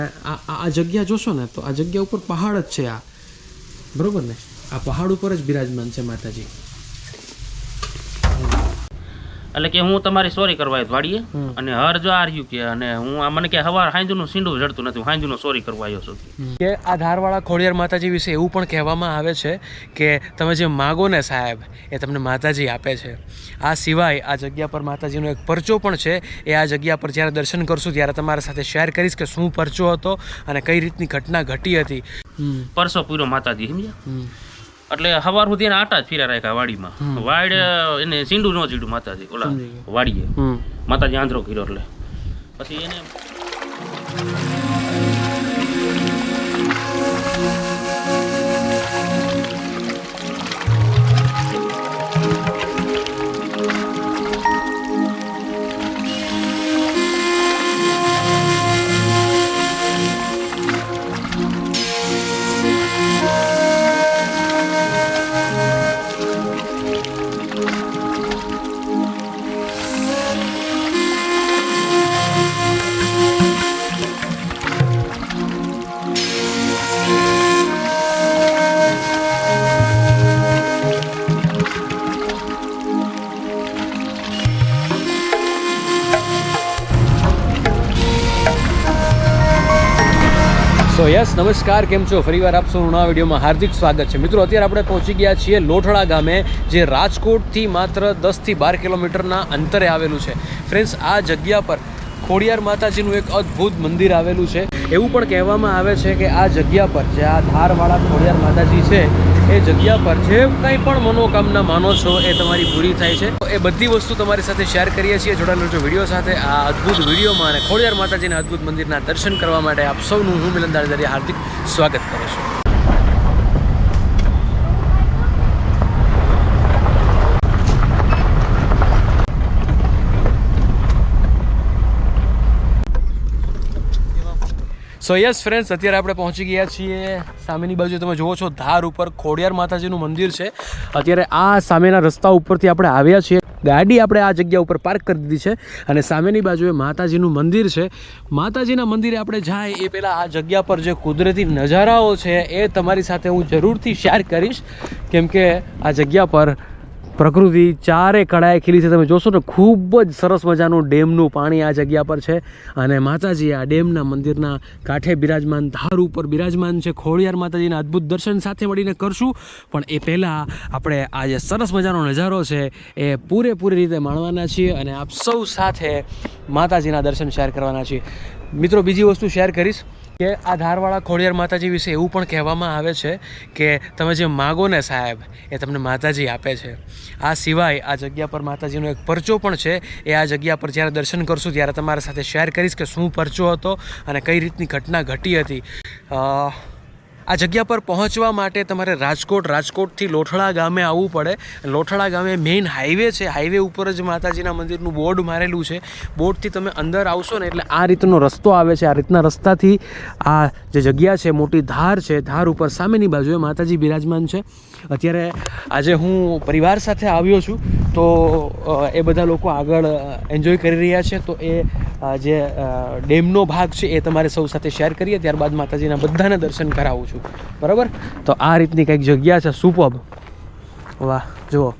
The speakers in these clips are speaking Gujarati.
આ, આ- જગ્યા જોશો ને તો આ જગ્યા ઉપર પહાડ જ છે આ. બરોબર ને? આ પહાડ ઉપર જ બિરાજમાન છે માતાજી. એટલે કે હું તમારી સોરી કરવા આવ્યો વાડીએ. અને હર જો આ રહ્યું કે અને હું આ મને કે હવાર હાંજુનું સીંડું જડતું નથી હું સોરી કરવા આવ્યો છું. કે આ ધારવાળા ખોડિયાર માતાજી વિશે એવું પણ કહેવામાં આવે છે કે તમે જે માગો ને સાહેબ એ તમને માતાજી આપે છે. આ સિવાય આ જગ્યા પર માતાજીનો એક પરચો પણ છે. એ આ જગ્યા પર જ્યારે દર્શન કરશું ત્યારે તમારા સાથે શેર કરીશ કે શું પરચો હતો અને કઈ રીતની ઘટના ઘટી હતી. પરસો પૂરો માતાજી સમજ્યા? એટલે સવાર સુધી એના આટા જ ફીરા રાખ્યા વાડીમાં. વાડ એને સીંડું ન ચીડું માતાજી ઓલા વાડીએ. માતાજી આંધરો કર્યો એટલે. પછી એને સો યસ નમસ્કાર, કેમ છો? ફરીવાર આપ સૌનું નવા વિડીયોમાં હાર્દિક સ્વાગત છે. મિત્રો, અત્યારે આપણે પહોંચી ગયા છીએ લોઠડા ગામે, જે રાજકોટથી માત્ર દસથી બાર કિલોમીટરના અંતરે આવેલું છે. ફ્રેન્ડ્સ આ જગ્યા પર ખોડિયાર માતાજીનું એક અદ્ભુત મંદિર આવેલું છે. એવું પણ કહેવામાં આવે છે કે આ જગ્યા પર જે આ ધારવાળા ખોડિયાર માતાજી છે એ જગ્યા પર જે કંઈ પણ મનોકામના માનો છો એ તમારી પૂરી થાય છે. એ બધી વસ્તુ તમારી સાથે શેર કરીએ છીએ. જોડાયેલો રહેજો વીડિયો સાથે. આ અદ્ભુત વિડીયોમાં અને ખોડિયાર માતાજીના અદ્ભુત મંદિરના દર્શન કરવા માટે આપ સૌનું હું મિલનદાર દરિયા હાર્દિક સ્વાગત કરું છું. સો યસ ફ્રેન્ડ્સ અત્યારે આપણે પહોંચી ગયા છીએ સામેની બાજુ. તમે જુઓ છો, ધાર ઉપર ખોડિયાર માતાજીનું મંદિર છે. અત્યારે આ સામેના રસ્તા ઉપરથી આપણે આવ્યા છીએ. ગાડી આપણે આ જગ્યા ઉપર પાર્ક કરી દીધી છે અને સામેની બાજુએ માતાજીનું મંદિર છે. માતાજીના મંદિરે આપણે જાય એ પહેલાં આ જગ્યા પર જે કુદરતી નજારાઓ છે એ તમારી સાથે હું જરૂરથી શેર કરીશ. કેમ કે આ જગ્યા પર પ્રકૃતિ ચારે કળાએ ખીલી છે. તમે જોશો ને, ખૂબ જ સરસ મજાનું ડેમનું પાણી આ જગ્યા પર છે. અને માતાજી આ ડેમના મંદિરના કાંઠે બિરાજમાન, ધાર ઉપર બિરાજમાન છે. ખોડિયાર માતાજીના અદ્ભુત દર્શન સાથે મળીને કરશું. પણ એ પહેલાં આપણે આ જે સરસ મજાનો નજારો છે, એ પૂરેપૂરી રીતે માણવાના છીએ અને આપ સૌ સાથે માતાજીના દર્શન શેર કરવાના છીએ. મિત્રો, બીજી વસ્તુ શેર કરીશ. કે આ ધારવાળા ખોડિયાર માતાજી વિશે એવું પણ કહેવામાં આવે છે કે તમે જે માગો ને સાહેબ, એ તમને માતાજી આપે છે. આ સિવાય આ જગ્યા પર માતાજીનો એક પરચો પણ છે. એ આ જગ્યા પર જ્યારે દર્શન કરશું ત્યારે તમારા સાથે શેર કરીશ કે શું પરચો હતો અને કઈ રીતની ઘટના ઘટી હતી. આ જગ્યા પર પહોંચવા માટે તમારે રાજકોટ, રાજકોટથી લોઠડા ગામે આવવું પડે. લોઠડા ગામે મેઇન હાઈવે છે. હાઈવે ઉપર જ માતાજીના મંદિરનું બોર્ડ મારેલું છે. બોર્ડથી તમે અંદર આવશો ને એટલે આ રીતનો રસ્તો આવે છે. આ રીતના રસ્તાથી આ જે જગ્યા છે, મોટી ધાર છે, ધાર ઉપર સામેની બાજુએ માતાજી બિરાજમાન છે. અત્યારે આજે હું પરિવાર સાથે આવ્યો છું, તો એ બધા લોકો આગળ એન્જોય કરી રહ્યા છે. તો એ જે ડેમનો ભાગ છે એ તમારે સૌ સાથે શેર કરીએ. ત્યારબાદ માતાજીના બધાને દર્શન કરાવું છું. બરાબર? તો આ રીતની કંઈક જગ્યા છે સુપબ. વાહ, જુઓ.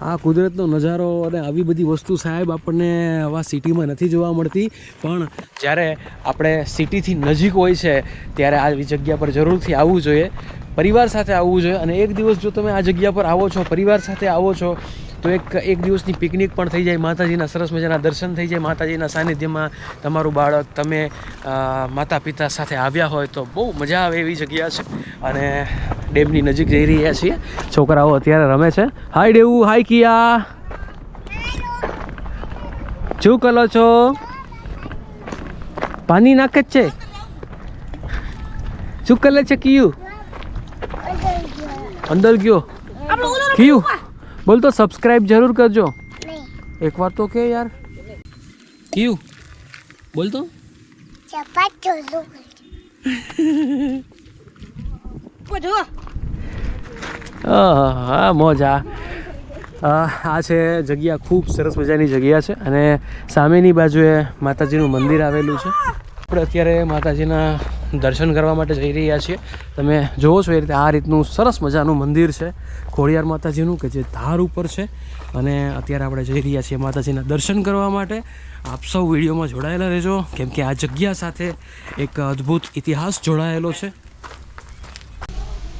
આ કુદરતનો નજારો અને આવી બધી વસ્તુ સાહેબ આપણને આવા સિટીમાં નથી જોવા મળતી. પણ જ્યારે આપણે સિટીથી નજીક હોય છે, ત્યારે આવી જગ્યા પર જરૂરથી આવવું જોઈએ. પરિવાર સાથે આવવું જોઈએ અને એક દિવસ જો તમે આ જગ્યા પર આવો છો, પરિવાર સાથે આવો છો તો એક એક દિવસની પિકનિક પણ થઈ જાય માતાજીના સરસ મજાના દર્શન થઈ જાય માતાજીના સાનિધ્યમાં તમારું બાળક તમે માતા પિતા સાથે આવ્યા હોય તો બહુ મજા આવે એવી જગ્યા છે. અને ડેમની નજીક જઈ રહ્યા છીએ. છોકરાઓ અત્યારે રમે છે. હાય ડેવું હાય કિયા. શું કરો છો? પાણી નાખે જ છે. શું કરે છે કિયું? અંદર ગયો. કિયું બોલ તો સબસ્ક્રાઇબ જરૂર કરજો. એક વાર તો કે યાર. કયું બોલ તો. હા મોજા. આ છે જગ્યા ખૂબ સરસ મજાની જગ્યા છે અને સામેની બાજુએ માતાજીનું મંદિર આવેલું છે. આપણે અત્યારે માતાજીના દર્શન કરવા માટે જઈ રહ્યા છીએ. તમે જુઓ છો એ રીતે આ રીતનું સરસ મજાનું મંદિર છે ખોડિયાર માતાજીનું કે જે ધાર ઉપર છે. અને અત્યારે આપણે જઈ રહ્યા છીએ માતાજીના દર્શન કરવા માટે. આપ સૌ વિડીયોમાં જોડાયેલા રહેજો, કેમ કે આ જગ્યા સાથે એક અદ્ભુત ઇતિહાસ જોડાયેલો છે.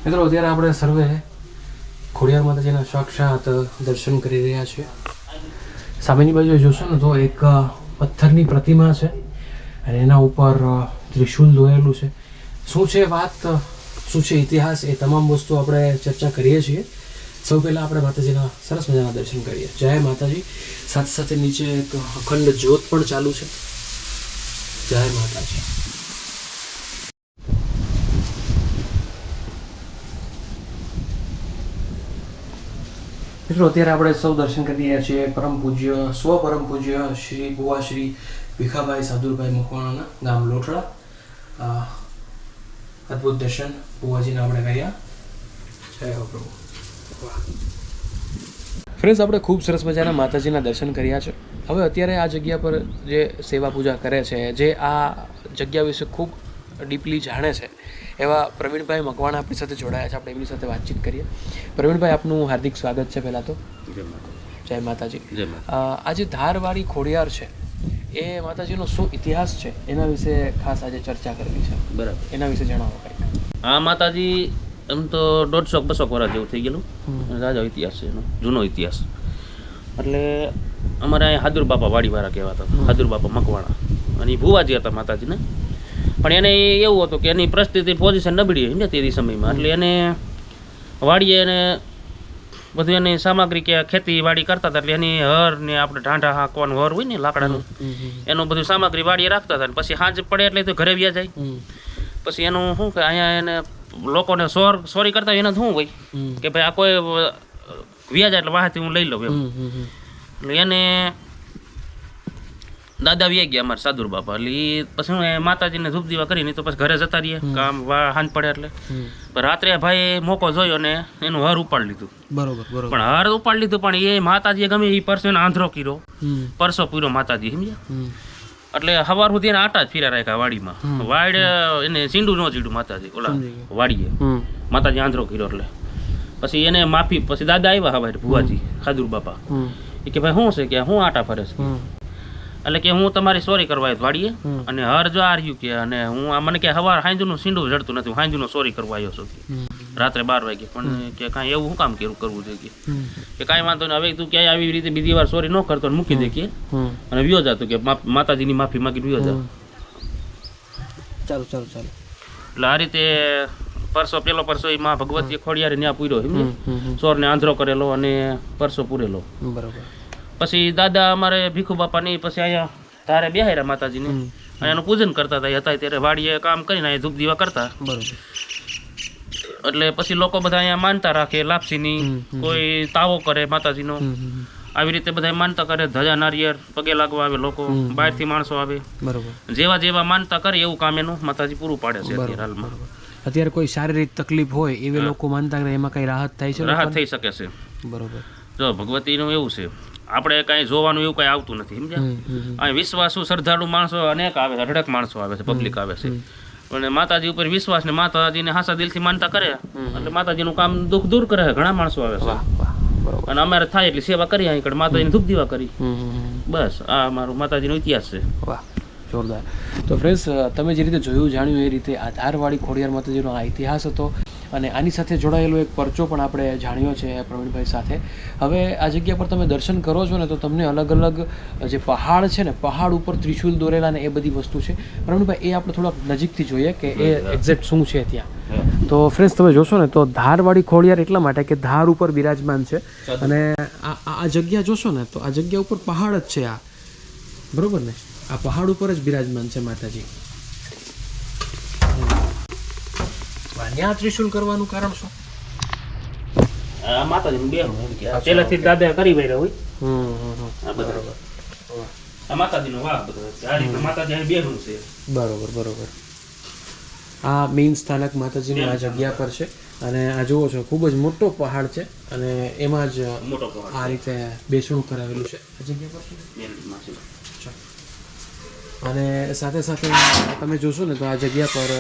મિત્રો, અત્યારે આપણે સર્વે ખોડિયાર માતાજીના સાક્ષાત દર્શન કરી રહ્યા છીએ. સામેની બાજુ જોશો ને તો એક પથ્થરની પ્રતિમા છે અને એના ઉપર ત્રિશુલ દોરેલું છે. શું છે વાત? શું છે ઇતિહાસ? એ તમામ વસ્તુ આપણે ચર્ચા કરીએ છીએ. સૌ પહેલાં આપણે માતાજીના સરસ મજાના દર્શન કરીએ. જય માતાજી. સાથે સાથે નીચે એક અખંડ જ્યોત પણ ચાલુ છે. જય માતાજી. મિત્રો, અત્યારે આપણે સૌ દર્શન કરી રહ્યા છીએ. પરમ પૂજ્ય, સ્વ પરમ પૂજ્ય શ્રી બુવા શ્રી ભીખાભાઈ સાધુભાઈ મકવાણાના ગામ લોટડા અદ્ભુત દર્શન બુવાજીના આપણે કર્યા. જય હો પ્રભુ. ફ્રેન્ડ્સ આપણે ખૂબ સરસ મજાના માતાજીના દર્શન કર્યા છે. હવે અત્યારે આ જગ્યા પર જે સેવા પૂજા કરે છે જે આ જગ્યા વિશે ખૂબ ડીપલી જાણે છે એવા પ્રવીણભાઈ મકવાણા આપણી સાથે જોડાયા છે. આપણે એમની સાથે વાતચીત કરીએ. પ્રવીણભાઈ આપનું હાર્દિક સ્વાગત છે પહેલાં તો. જય માતા જય માતાજી. જય માતા અ, ધારવાળી ખોડિયાર છે એ માતાજીનો શું ઇતિહાસ છે? એના વિશે ખાસ આજે ચર્ચા કરવી છે. બરાબર. એના વિશે જણાવો કંઈક. આ માતાજી એમ તો દોઢસો બસો વર્ષ જેવું થઈ ગયેલું. રાજા ઇતિહાસ છે એનો જૂનો ઇતિહાસ. એટલે અમારે અહીંયા હાદુર બાપા વાડીવાળા કહેવાતા હાદુર બાપા મકવાણા. અને એ ભુવાજી હતા માતાજીને. પણ એને એવું હતું કે એની પરિસ્થિતિ પોઝિશન નબળી હોય ને તે સમયમાં. એટલે એને વાડીએ એને બધું એની સામગ્રી કે ખેતીવાડી કરતા હતા એટલે એની હર ને આપણે ઢાંઢા હાંકવાનું હર હોય ને લાકડાનું એનું બધું સામગ્રી વાડીએ રાખતા હતા ને પછી સાંજ પડે એટલે તો ઘરે વ્યા જાય. પછી એનું શું કે અહીંયા એને લોકોને સોર સોરી કરતા એને શું હોય? કે ભાઈ આ કોઈ વ્યા વ્યાજ એટલે વાહથી હું લઈ લઉં એમ. એટલે એને દાદા વ્યા ગયા અમારે સાદુર બાપા. એટલે પછી હું માતાજીને ધૂપ દીવા કરીને તો પછી ઘરે જતા રહીએ. કામ વા હાંજ પડે એટલે. પણ રાત્રે ભાઈ મોકો જોયો ને એનું હર ઉપાડ લીધું. બરોબર બરોબર. પણ હર ઉપાડ લીધું પણ એ માતાજીએ ગમે એ પરસો એને આંધળો કર્યો. પરસો પૂરો માતાજી સમજ્યા? એટલે સવાર સુધી એને આટા જ ફીરા રાખ્યા વાડીમાં. વાડ એને સીંડું ન ચીડું માતાજી ઓલા વાડીએ. માતાજી આંધળો કર્યો એટલે. પછી એને માફી પછી દાદા આવ્યા હવે ભુવાજી ખાદુર બાપા. એ કે ભાઈ શું છે? કે હું આટા ફરે છે. એટલે કે હું તમારી સોરી કરવા આવ્યો વાડીએ અને હર જો આર્યું કે અને હું મને કે હવાર હાંજુનું સીંડું જડતું નથી હું હાંજુનો સોરી કરવા આવ્યો છું રાત્રે બાર વાગે. પણ કે કાંઈ એવું શું કામ કેવું કરવું જોઈએ કે? કાંઈ વાંધો નહીં હવે તું ક્યાંય આવી રીતે બીજી વાર સોરી ન કરતો મૂકી દે કે. અને વ્યો જાતું કે માતાજીની માફી માગી વ્યો જા. ચાલો ચાલો ચાલો. એટલે આ રીતે પરસો પેલો પરસો એ માં ભગવતી ખોડિયારે ત્યાં પૂર્યો સોર ને? આંધ્રો કરેલો અને પરસો પૂરેલો. બરોબર. પછી દાદા અમારે ભીખુ બાપાની પછી અહીંયા ધારે બેહાર્યા માતાજીને. અને એનું પૂજન કરતા હતા હતા ત્યારે વાડીએ કામ કરીને અહીંયા ધૂપ દીવા કરતા. બરોબર. એટલે પછી લોકો બધા અહીંયા માનતા રાખે લાપસીની કોઈ તાવો કરે માતાજીનો. આવી રીતે બધા માનતા કરે ધજા નારિયેળ પગે લાગવા આવે લોકો બહારથી માણસો આવે. બરોબર. જેવા જેવા માનતા કરે એવું કામ એનું માતાજી પૂરું પાડે છે અત્યારે હાલમાં. અત્યારે કોઈ શારીરિક તકલીફ હોય એવી લોકો માનતા કરે એમાં કઈ રાહત થાય છે રાહત થઈ શકે છે. બરોબર. જો ભગવતીનું એવું છે. આપણે કાંઈ જોવાનું એવું કાંઈ આવતું નથી સમજ્યા? અહીં વિશ્વાસુ શ્રદ્ધાળુ માણસો અનેક આવે છે અઢળક માણસો આવે છે પબ્લિક આવે છે. અને માતાજી ઉપર વિશ્વાસ ને માતાજીને હાસા દિલથી માનતા કરે એટલે માતાજીનું કામ દુઃખ દૂર કરે છે ઘણા માણસો આવે છે. અને અમારે થાય એટલી સેવા કરી અહીં માતાજીને ધૂપ દીવા કરી. બસ આ અમારું માતાજીનો ઇતિહાસ છે. વાહ જોરદાર. તો ફ્રેન્ડ્સ તમે જે રીતે જોયું જાણ્યું એ રીતે આ ધારવાળી ખોડિયાર માતાજીનો આ ઇતિહાસ હતો. અને આની સાથે જોડાયેલો એક પરચો પણ આપણે જાણ્યો છે પ્રવીણભાઈ સાથે. હવે આ જગ્યા પર તમે દર્શન કરો છો ને તો તમને અલગ અલગ જે પહાડ છે ને પહાડ ઉપર ત્રિશુલ દોરેલા ને એ બધી વસ્તુ છે. પ્રવીણભાઈ એ આપણે થોડાક નજીકથી જોઈએ કે એ એક્ઝેક્ટ શું છે ત્યાં. તો ફ્રેન્ડ્સ તમે જોશો ને તો ધારવાળી ખોળિયાર એટલા માટે કે ધાર ઉપર બિરાજમાન છે. અને આ આ આ જગ્યા જોશો ને તો આ જગ્યા ઉપર પહાડ જ છે આ. બરોબર ને? આ પહાડ ઉપર જ બિરાજમાન છે માતાજી. ત્યાં ત્રિશુલ કરવાનું કારણ શું? આ માતાજીનું બેનું એમ કે. આ પહેલાથી દાદા કરી વૈરા હોય. આ બધા. આ માતાજીનો વાહ બધો આ રીતે માતાજી અહીં બેનું છે. બરોબર બરોબર. આ મેઇન સ્થાનક માતાજીની આ જગ્યા પર છે. અને આ જુઓ છો ખૂબ જ મોટો પહાડ છે. અને એમાં જ મોટો આ રીતે બેસણું કરાવેલું છે. આ જગ્યા પર છે. અને સાથે સાથે તમે જોશો ને તો આ જગ્યા પર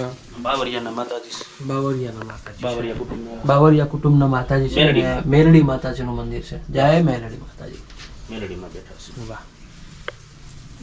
બાવરિયાના માતાજી બાવરિયાના માતાજી બાવરિયા કુટુંબના. બાવરિયા કુટુંબના માતાજી છે મેરડી માતાજીનું મંદિર છે. જય મેરડી માતાજી. મેરડીમાં બેઠા છે. વાહ.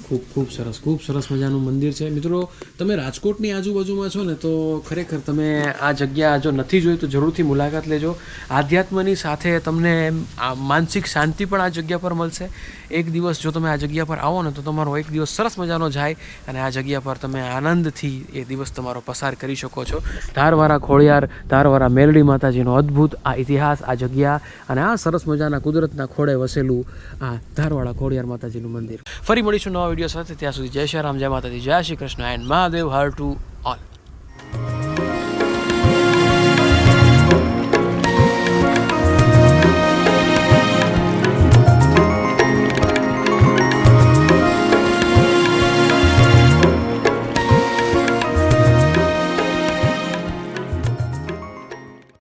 ખૂબ ખૂબ સરસ ખૂબ સરસ મજાનું મંદિર છે. મિત્રો, તમે રાજકોટની આજુબાજુમાં છો ને, તો ખરેખર તમે આ જગ્યા જો નથી જોઈ, તો જરૂરથી મુલાકાત લેજો. આધ્યાત્મની સાથે તમને આ માનસિક શાંતિ પણ આ જગ્યા પર મળશે. એક દિવસ જો તમે આ જગ્યા પર આવો ને, તો તમારો એક દિવસ સરસ મજાનો જાય અને આ જગ્યા પર તમે આનંદથી એ દિવસ તમારો પસાર કરી શકો છો. ધારવાળા ખોડિયાર ધારવાળા મેરડી માતાજીનો અદ્ભુત આ ઇતિહાસ, આ જગ્યા અને આ સરસ મજાના કુદરતના ખોળે વસેલું આ ધારવાળા ખોડિયાર માતાજીનું મંદિર. ફરી મળીશું નવા વીડિયો સાથે ત્યાં સુધી જય શ્રી રામ, જય માતાજી, જય શ્રી કૃષ્ણ, એન્ડ મહાદેવ હર ટુ